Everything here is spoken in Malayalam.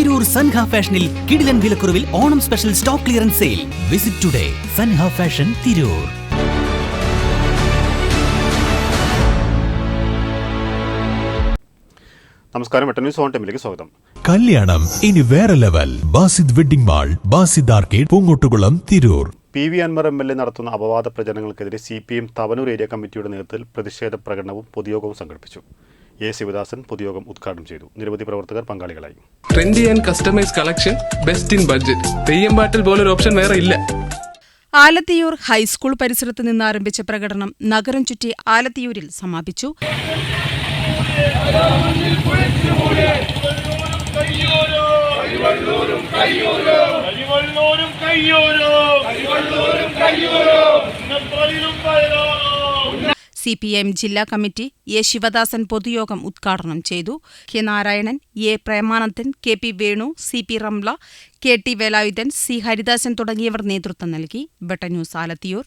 തിരൂർ സൻഹ ഫാഷനിൽ കിടിലൻ വിലക്കുറവിൽ Onam special stock clearance sale. Visit today Sanha fashion Tirur. നമസ്കാരം എട്ടൻ ന്യൂസ് ഓൺ ടൈമിലേക്ക് സ്വാഗതം. കല്യാണം ഇനി വേറെ level. Basid wedding mall Basid arcade Poongottukulam Tirur. P V Anwar M L A നടത്തുന്ന അപവാദ പ്രചരണങ്ങൾക്കെതിരെ C P M Thavanur area കമ്മിറ്റിയുടെ നേതൃത്വത്തിൽ പ്രതിഷേധ പ്രകടനവും പൊതുയോഗവും സംഘടിപ്പിച്ചു. എ ശിവദാസൻ പൊതുയോഗം ഉദ്ഘാടനം ചെയ്തു. നിരവധി പ്രവർത്തകർ പങ്കാളികളായി. Trendy and customise collection best in budget Theyyam പാട്ടിൽ പോലൊരു ഓപ്ഷൻ വേറെ ഇല്ല. ആലത്തിയൂർ ഹൈസ്കൂൾ പരിസരത്ത് നിന്ന് ആരംഭിച്ച പ്രകടനം നഗരം ചുറ്റി ആലത്തിയൂരിൽ സമാപിച്ചു. കയ്യോരോ? സി പി എം ജില്ലാ കമ്മിറ്റി എ ശിവദാസൻ പൊതുയോഗം ഉദ്ഘാടനം ചെയ്തു. K Narayanan A Premanandan K P Venu C P Ramla K T Velayudhan C Haridasan തുടങ്ങിയവർ നേതൃത്വം നൽകി. ബട്ടന്യൂസ് ആലത്തിയൂർ.